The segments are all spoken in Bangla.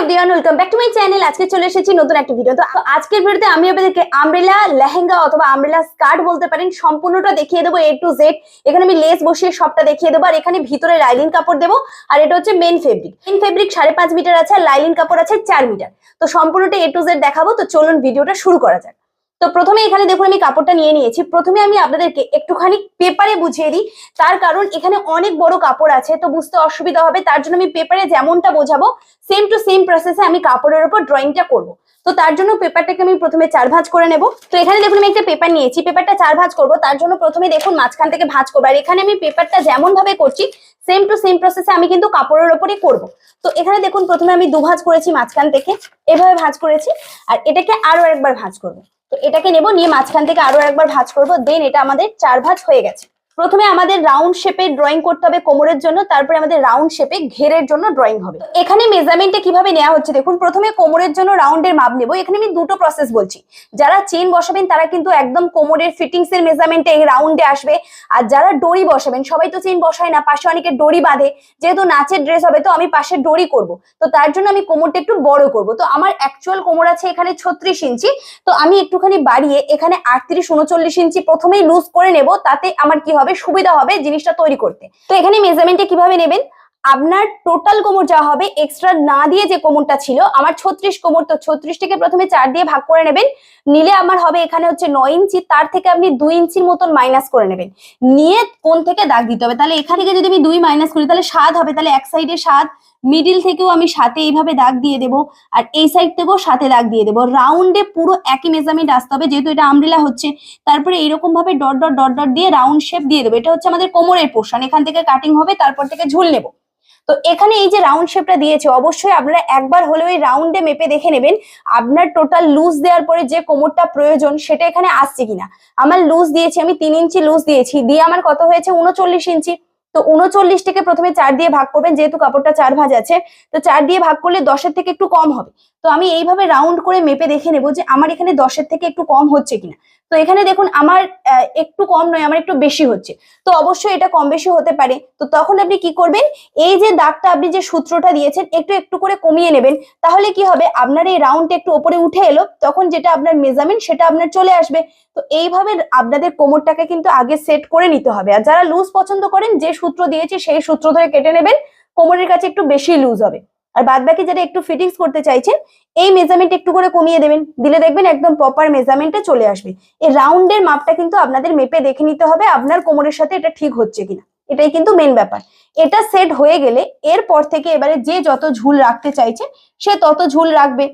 এভরিওয়ান চ্যানেল আজকে একটা ভিডিও লেহেঙ্গা অথবা স্কার্ট বলতে পারেন, সম্পূর্ণটা দেখিয়ে দেবো এ টু জেড এখানে আমি লেস বসিয়ে সবটা দেখিয়ে দেবো, আর এখানে ভিতরে কাপড় দেবো, আর এটা হচ্ছে মেন ফেব্রিক মেন ফেব্রিক সাড়ে পাঁচ মিটার আছে কাপড় আছে চার মিটার তো সম্পূর্ণটা এ টু জেড দেখাবো, তো চলুন ভিডিওটা শুরু করা যাক। তো প্রথমে এখানে দেখুন আমি কাপড়টা নিয়ে নিয়েছি। প্রথমে আমি আপনাদেরকে একটুখানি পেপারে বুঝিয়ে দিই। তার কারণ এখানে অনেক বড় কাপড় আছে, তো বুঝতে অসুবিধা হবে। তার জন্য আমি পেপারে যেমনটা বোঝাবো সেম টু সেম প্রসেসে আমি কাপড়ের উপর ড্রয়িংটা করব। তো তার জন্য পেপারটাকে আমি প্রথমে চার ভাঁজ করে নেব। তো এখানে দেখুন আমি একটা পেপার নিয়েছি, পেপারটা চার ভাঁজ করব। তার জন্য প্রথমে দেখুন মাঝখান থেকে ভাঁজ করব। আর এখানে আমি পেপারটা যেমন ভাবে করছি সেম টু সেম প্রসেসে আমি কিন্তু কাপড়ের ওপরই করব। তো এখানে দেখুন প্রথমে আমি দু ভাঁজ করেছি মাঝখান থেকে, এভাবে ভাঁজ করেছি। আর এটাকে আরও একবার ভাঁজ করব। তো এটাকে নেব, নিয়ে মাঝখান থেকে আরও একবার ভাজ করব দেন এটা আমাদের চার ভাজ হয়ে গেছে। প্রথমে আমাদের রাউন্ড শেপে ড্রয়িং করতে হবে কোমরের জন্য, তারপরে আমাদের রাউন্ড শেপে ঘেরের জন্য ড্রয়িং হবে। এখানে মেজারমেন্টটা কীভাবে নেওয়া হচ্ছে? দেখুন, প্রথমে কোমরের জন্য রাউন্ডের মাপ নেব। এখানে আমি দুটো প্রসেস বলছি। যারা চেন বসাবেন, তারা কিন্তু একদম কোমরের ফিটিংস এর মেজারমেন্টে এই রাউন্ডে আসবে। আর যারা ডরি বসাবেন, সবাই তো চেন বসায় না, পাশে অনেকে ডরি বাঁধে। যেহেতু নাচের ড্রেস হবে, তো আমি পাশে ডরি করব। তো তার জন্য আমি কোমরটা একটু বড় করব। তো আমার অ্যাকচুয়াল কোমর আছে এখানে ছত্রিশ ইঞ্চি। তো আমি একটুখানি বাড়িয়ে এখানে আটত্রিশ, উনচল্লিশ ইঞ্চি প্রথমেই লুজ করে নেব। তাতে আমার কি হবে? সুবিধা হবে জিনিসটা তৈরি করতে। তো এখানে মেজারমেন্টে কীভাবে নেবেন? আপনার টোটাল কোমর যা হবে এক্সট্রা না দিয়ে যে কোমরটা ছিল, আমার ছত্রিশ কোমর, তো ছত্রিশটিকে প্রথমে চার দিয়ে ভাগ করে নেবেন। নিলে আমার হবে এখানে হচ্ছে নয় ইঞ্চি, তার থেকে আপনি দুই ইঞ্চির মতন মাইনাস করে নেবেন। নিয়ে কোন থেকে দাগ দিতে হবে? তাহলে এখান থেকে যদি আমি দুই মাইনাস করি, তাহলে সাত হবে, তাহলে এক সাইডে সাত মিডিল থেকেও আমি সাথে এইভাবে দাগ দিয়ে দেবো আর এই সাইড থেকেও সাথে দাগ দিয়ে দেবো। রাউন্ডে পুরো একই মেজারমেন্ট আসতে হবে, যেহেতু এটা আমব্রেলা হচ্ছে। তারপরে এইরকম ভাবে ডট ডট ডট ডট দিয়ে রাউন্ড শেপ দিয়ে দেবো। এটা হচ্ছে আমাদের কোমরের পোর্শন এখান থেকে কাটিং হবে, তারপর থেকে ঝুল নেব। তো এখানে এই যে রাউন্ড শেপটা দিয়েছে, অবশ্যই আপনারা একবার হলেও এই রাউন্ডে মেপে দেখে নেবেন, আপনার টোটাল লুজ দেওয়ার পরে যে কোমরটা প্রয়োজন, সেটা এখানে আসছে কিনা। আমার লুজ দিয়েছি, আমি তিন ইঞ্চি লুজ দিয়েছি। দিয়ে আমার কত হয়েছে? উনচল্লিশ ইঞ্চি তো উনচল্লিশ থেকে প্রথমে চার দিয়ে ভাগ করবেন, যেহেতু কাপড়টা চার ভাঁজ আছে, তো চার দিয়ে ভাগ করলে দশের থেকে একটু কম হবে। তো আমি এইভাবে রাউন্ড করে মেপে দেখে নেব যে আমার এখানে দশের থেকে একটু কম হচ্ছে কিনা। তো এখানে দেখুন, আমার একটু কম নয়, আমার একটু বেশি হচ্ছে। তো অবশ্যই এটা কম বেশি হতে পারে। তো তখন আপনি কি করবেন, এই যে দাগটা আপনি যে সূত্রটা দিয়েছেন, একটু একটু করে কমিয়ে নেবেন। তাহলে কি হবে, আপনার এই রাউন্ডটা একটু ওপরে উঠে এলো, তখন যেটা আপনার মেজারমেন্ট সেটা আপনার চলে আসবে। তো এইভাবে আপনাদের কোমরটাকে কিন্তু আগে সেট করে নিতে হবে। আর যারা লুজ পছন্দ করেন, যে সূত্র দিয়েছি, সেই সূত্র ধরে কেটে নেবেন। কোমরের কাছে একটু বেশি লুজ হবে। আর বাদ বাকি যারা একটু ফিটিংস করতে চাইছেন, এই মেজারমেন্ট একটু করে কমিয়ে দেবেন। দিলে দেখবেন একদম প্রপার মেজারমেন্টে চলে আসবে। এই রাউন্ডের মাপটা কিন্তু আপনাদের মেপে দেখে নিতে হবে, আপনার কোমরের সাথে এটা ঠিক হচ্ছে কিনা। এটাই কিন্তু মেন ব্যাপার। এটা সেট হয়ে গেলে এরপর থেকে এবারে যে যত ঝুল রাখতে চাইছে, সে তত ঝুল রাখবে।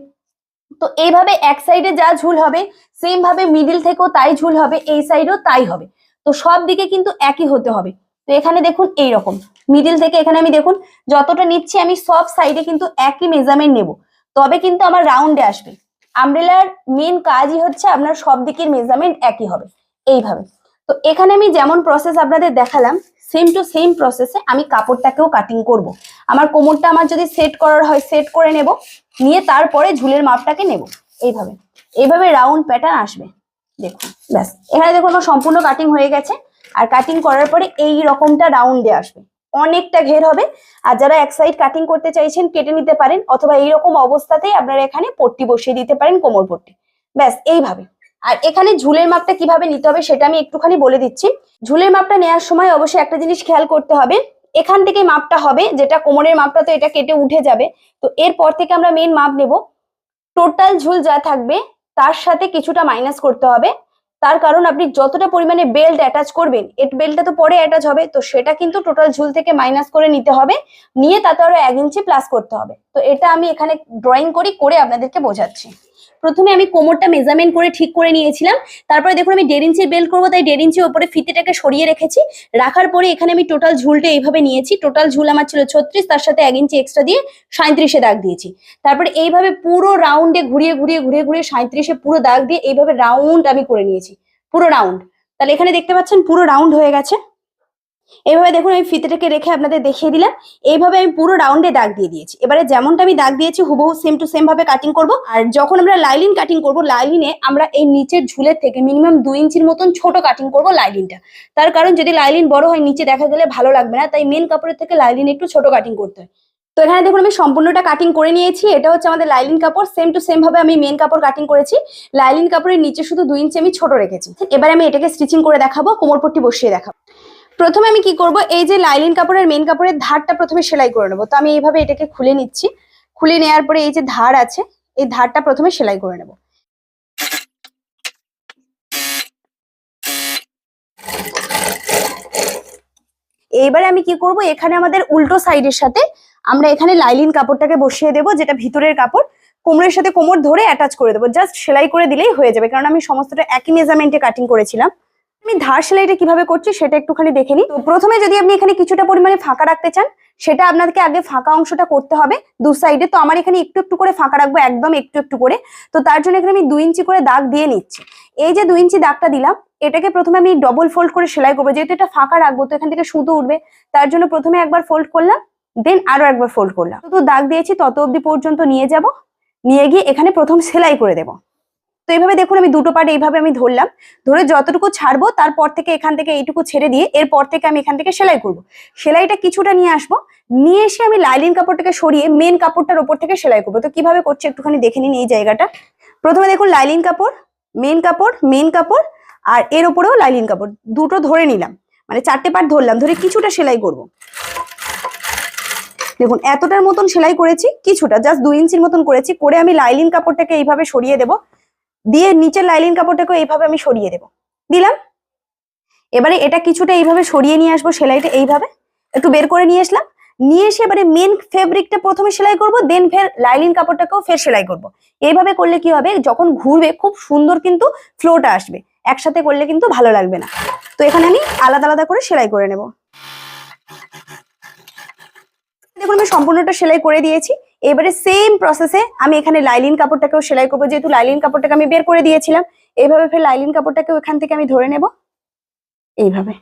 তো এইভাবে এক সাইডে যা ঝুল হবে সেম ভাবে মিডিল থেকেও তাই ঝুল হবে, এই সাইডেও তাই হবে। তো সব দিকে কিন্তু একই হতে হবে। তো এখানে দেখুন এই রকম মিডিল থেকে এখানে আমি দেখুন, যতটা নিচ্ছি আমি সব সাইডে কিন্তু একই মেজারমেন্ট নেব। তবে কিন্তু আমার রাউন্ডে আসবে। আমব্রেলার মেন কাজই হচ্ছে আপনার সব দিকের মেজারমেন্ট একই হবে। এইভাবে। তো এখানে আমি যেমন প্রসেস আপনাদের দেখালাম সেম টু সেম প্রসেসে আমি কাপড়টাকেও কাটিং করব। আমার কোমরটা আমার যদি সেট করার হয় সেট করে নেব, নিয়ে তারপরে ঝুলের মাপটাকে নেব। এইভাবে। এইভাবে রাউন্ড প্যাটার্ন আসবে। দেখুন, ব্যাস। এখানে দেখুন আমার সম্পূর্ণ কাটিং হয়ে গেছে। আর কাটিং করার পরে এই রকমটা রাউন্ডে আসবে। অনেকটা ঘের হবে। আর যারা এক সাইড কাটিং করতে চাইছেন, কেটে নিতে পারেন, অথবা এইরকম অবস্থাতেই আপনারা এখানে পট্টি বসিয়ে দিতে পারেন কোমর পট্টি। ব্যাস, এইভাবে। আর এখানে ঝুলের মাপটা কীভাবে নিতে হবে সেটা আমি একটুখানি বলে দিচ্ছি। ঝুলের মাপটা নেওয়ার সময় অবশ্যই একটা জিনিস খেয়াল করতে হবে। এখান থেকে মাপটা হবে, যেটা কোমরের মাপটা তো এটা কেটে উঠে যাবে। তো এরপর থেকে আমরা মেন মাপ নেব। টোটাল ঝুল যা থাকবে, তার সাথে কিছুটা মাইনাস করতে হবে। তার কারণ আপনি যতটা পরিমাণে বেল্ট অ্যাটাচ করবেন এট বেল্টটা তো পরে অ্যাটাচ হবে, তো সেটা কিন্তু টোটাল ঝুল থেকে মাইনাস করে নিতে হবে, নিয়ে তাতে আরও এক ইঞ্চি প্লাস করতে হবে। তো এটা আমি এখানে ড্রয়িং করি, করে আপনাদেরকে বোঝাচ্ছি। প্রথমে আমি কোমরটা মেজারমেন্ট করে ঠিক করে নিয়েছিলাম। তারপরে দেখুন আমি দেড় ইঞ্চির বেল্ট করব, তাই দেড় ইঞ্চি ওপরে ফিতেটাকে সরিয়ে রেখেছি। রাখার পরে এখানে আমি টোটাল ঝুলটা এইভাবে নিয়েছি। টোটাল ঝুল আমার ছিল ছত্রিশ, তার সাথে এক ইঞ্চি এক্সট্রা দিয়ে সাঁত্রিশে দাগ দিয়েছি। তারপরে এইভাবে পুরো রাউন্ডে ঘুরিয়ে ঘুরিয়ে ঘুরিয়ে ঘুরিয়ে সাঁত্রিশে পুরো দাগ দিয়ে এইভাবে রাউন্ড আমি করে নিয়েছি। পুরো রাউন্ড তাহলে এখানে দেখতে পাচ্ছেন পুরো রাউন্ড হয়ে গেছে। এইভাবে দেখুন আমি ফিতেটাকে রেখে আপনাদের দেখিয়ে দিলাম। এইভাবে আমি পুরো রাউন্ডে দাগ দিয়ে দিয়েছি। এবারে যেমনটা আমি দাগ দিয়েছি, হুবহু সেম টু সেম ভাবে কাটিং করব। আর যখন আমরা লাইলিন কাটিং করব লাইলিনে আমরা এই নিচের ঝুলের থেকে মিনিমাম দুই ইঞ্চির মতন ছোট কাটিং করব লাইলিনটা তার কারণ যদি লাইলিন বড় হয়, নিচে দেখা গেলে ভালো লাগবে না। তাই মেন কাপড়ের থেকে লাইলিন একটু ছোট কাটিং করতে হয়। তো এখানে দেখুন আমি সম্পূর্ণটা কাটিং করে নিয়েছি। এটা হচ্ছে আমাদের লাইলিন কাপড়। সেম টু সেম ভাবে আমি মেন কাপড় কাটিং করেছি। লাইলিন কাপড়ের নিচে শুধু দুই ইঞ্চি আমি ছোট রেখেছি। এবার আমি এটাকে স্টিচিং করে দেখাবো কোমর পট্টি বসিয়ে দেখাবো। প্রথমে আমি কি করব? এই যে লাইলিন কাপড়ের মেন কাপড়ের ধারটা প্রথমে সেলাই করে নেব। তো আমি এইভাবে এটাকে খুলে নিচ্ছি। খুলে নেওয়ার পরে এই যে ধার আছে, এই ধারটা প্রথমে সেলাই করে নেব। এইবারে আমি কি করব? এখানে আমাদের উল্টো সাইডের সাথে আমরা এখানে লাইলিন কাপড়টাকে বসিয়ে দেবো, যেটা ভিতরের কাপড়। কোমরের সাথে কোমর ধরে অ্যাটাচ করে দেবো। জাস্ট সেলাই করে দিলেই হয়ে যাবে, কারণ আমি সমস্তটা একই মেজারমেন্টে কাটিং করেছিলাম। আমি ধার সেলাইটা কীভাবে করছি সেটা একটুখানি দেখে নিই। প্রথমে যদি আপনি এখানে কিছুটা পরিমাণে ফাঁকা রাখতে চান, সেটা আপনাকে আগে ফাঁকা অংশটা করতে হবে দু সাইডে। তো আমার এখানে একটু একটু করে ফাঁকা রাখব, একদম একটু একটু করে। তো তার জন্য এখানে আমি দুই ইঞ্চি করে দাগ দিয়ে নিচ্ছি। এই যে দুই ইঞ্চি দাগটা দিলাম, এটাকে প্রথমে আমি ডবল ফোল্ড করে সেলাই করব। যেহেতু এটা ফাঁকা রাখব, তো এখান থেকে সুতো উঠবে। তার জন্য প্রথমে একবার ফোল্ড করলাম দেন আরও একবার ফোল্ড করলাম। তো দাগ দিয়েছি তত অবধি পর্যন্ত নিয়ে যাব। নিয়ে গিয়ে এখানে প্রথম সেলাই করে দেবো। তো এইভাবে দেখুন আমি দুটো পার্ট এইভাবে আমি ধরলাম। ধরে যতটুকু ছাড়বো, তারপর থেকে এখান থেকে এইটুকু ছেড়ে দিয়ে এরপর থেকে আমি এখান থেকে সেলাই করব। সেলাইটা কিছুটা নিয়ে আসব। নিয়ে এসে আমি লাইলিন কাপড়টাকে সরিয়ে মেন কাপড়টার ওপর থেকে সেলাই করব। তো কীভাবে করছি একটুখানি দেখে নিন এই জায়গাটা। প্রথমে দেখুন লাইলিন কাপড় মেন কাপড় মেন কাপড় আর এর ওপরেও লাইলিন কাপড়। দুটো ধরে নিলাম। মানে চারটে পার্ট ধরলাম, ধরে কিছুটা সেলাই করব। দেখুন এতটার মতন সেলাই করেছি, কিছুটা জাস্ট দুই ইঞ্চির মতন করেছি। করে আমি লাইলিন কাপড়টাকে এইভাবে সরিয়ে দেব। দিয়ে নিচের লাইলিন কাপড়টাকে এইভাবে আমি সরিয়ে দেব। দিলাম? এবারে এটা কিছুটা এইভাবে সরিয়ে নিয়ে আসব, সেলাইটা এইভাবে। একটু বের করে নিয়ে আসলাম। নিয়ে এসে এবারে মেন ফেব্রিকটা প্রথমে সেলাই করব দেন ফের লাইলিন কাপড়টাকেও ফের সেলাই করব। এইভাবে করলে কি হবে, যখন ঘুরবে খুব সুন্দর কিন্তু ফ্লোটা আসবে। একসাথে করলে কিন্তু ভালো লাগবে না। তো এখানে আমি আলাদা আলাদা করে সেলাই করে নেব। দেখুন আমি সম্পূর্ণটা সেলাই করে দিয়েছি। এবারে সেম প্রসেসে আমি এখানে লাইলিন কাপড়টাকেও সেলাই করব। যেহেতু লাইলিন কাপড়টাকে আমি বের করে দিয়েছিলাম এইভাবে ফের লাইলিন কাপড়টাকেও এখান থেকে আমি ধরে নেব। এইভাবে।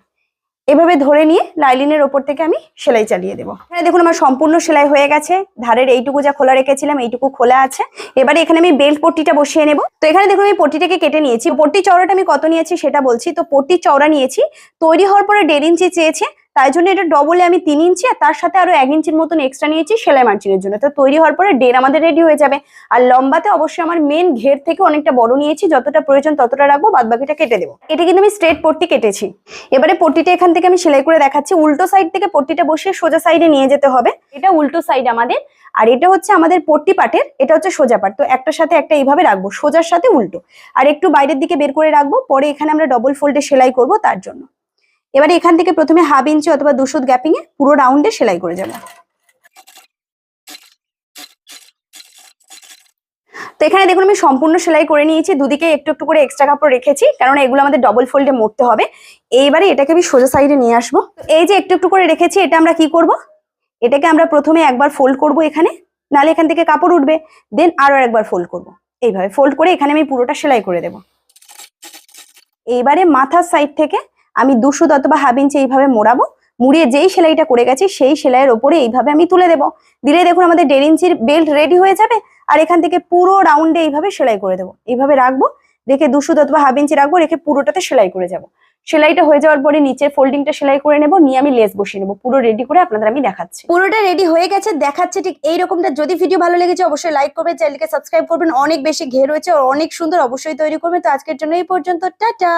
এভাবে ধরে নিয়ে লাইলিনের ওপর থেকে আমি সেলাই চালিয়ে দেবো। এখানে দেখুন আমার সম্পূর্ণ সেলাই হয়ে গেছে। ধারের এইটুকু যা খোলা রেখেছিলাম, এইটুকু খোলা আছে। এবারে এখানে আমি বেল্ট পট্টিটা বসিয়ে নেব। তো এখানে দেখুন আমি পট্টিটাকে কেটে নিয়েছি। পট্টি চওড়াটা আমি কত নিয়েছি সেটা বলছি। তো পট্টি চওড়া নিয়েছি। তৈরি হওয়ার পরে দেড় ইঞ্চি চেয়েছে। তাই জন্য এটা ডবলে আমি তিন ইঞ্চি আর তার সাথে আরও এক ইঞ্চির মতন এক্সট্রা নিয়েছি সেলাই মার্জিনের জন্য। তো তৈরি হওয়ার পরে ডের আমাদের রেডি হয়ে যাবে। আর লম্বাতে অবশ্যই আমার মেন ঘের থেকে অনেকটা বড় নিয়েছি, যতটা প্রয়োজন ততটা রাখব বাদ বাকিটা কেটে দেবো। এটা কিন্তু আমি স্ট্রেট পট্টি কেটেছি। এবারে পট্টিটা এখান থেকে আমি সেলাই করে দেখাচ্ছি। উল্টো সাইড থেকে পট্টিটা বসিয়ে সোজা সাইডে নিয়ে যেতে হবে। এটা উল্টো সাইড আমাদের। আর এটা হচ্ছে আমাদের পট্টি পাটের, এটা হচ্ছে সোজা পাট। তো একটার সাথে একটা এইভাবে রাখব, সোজার সাথে উল্টো। আর একটু বাইরের দিকে বের করে রাখব, পরে এখানে আমরা ডবল ফোল্ডে সেলাই করব তার জন্য। এবারে এখান থেকে প্রথমে হাফ ইঞ্চি অথবা দুশো গ্যাপিং এ পুরো রাউন্ডে সেলাই করে যাব। তো এখানে দেখুন আমি সম্পূর্ণ সেলাই করে নিয়েছি, দুদিকে একটু একটু করে এক্সট্রা কাপড় রেখেছি, কারণ এগুলো আমাদের ডবল ফোল্ডে মরতে হবে। এইবারে এটাকে আমি সোজা সাইডে নিয়ে আসব। এই যে একটু একটু করে রেখেছি, এটা আমরা কি করব? এটাকে আমরা প্রথমে একবার ফোল্ড করব এখানে নালে এখান থেকে কাপড় উঠবে দেন আরও একবার ফোল্ড করব। এইভাবে ফোল্ড করে এখানে আমি পুরোটা সেলাই করে দেব। এইবারে মাথার সাইড থেকে আমি দুশো অথবা হাফ ইঞ্চি এইভাবে মোড়াবো, মুড়িয়ে যেই সেলাইটা করে গেছি সেই সেলাইয়ের ওপরে এইভাবে আমি তুলে দেবো। দিলে দেখুন আমাদের দেড় ইঞ্চির বেল্ট রেডি হয়ে যাবে আর এখান থেকে পুরো রাউন্ডে এইভাবে সেলাই করে দেবো। এইভাবে রাখব, রেখে দুশো অথবা হাফ ইঞ্চি রাখব, রেখে পুরোটাতে সেলাই করে যাব। সেলাইটা হয়ে যাওয়ার পরে নিচের ফোল্ডিংটা সেলাই করে নেব, নিয়ে আমি লেস বসিয়ে নেব। পুরো রেডি করে আপনাদের আমি দেখাচ্ছি। পুরোটা রেডি হয়ে গেছে, দেখাচ্ছে ঠিক এইরকমটা। যদি ভিডিও ভালো লেগেছে, অবশ্যই লাইক করবেন চ্যানেলকে সাবস্ক্রাইব করবেন। অনেক বেশি ঘের রয়েছে, অনেক সুন্দর অবশ্যই তৈরি করবেন। তো আজকের জন্য এই পর্যন্ত, টাটা!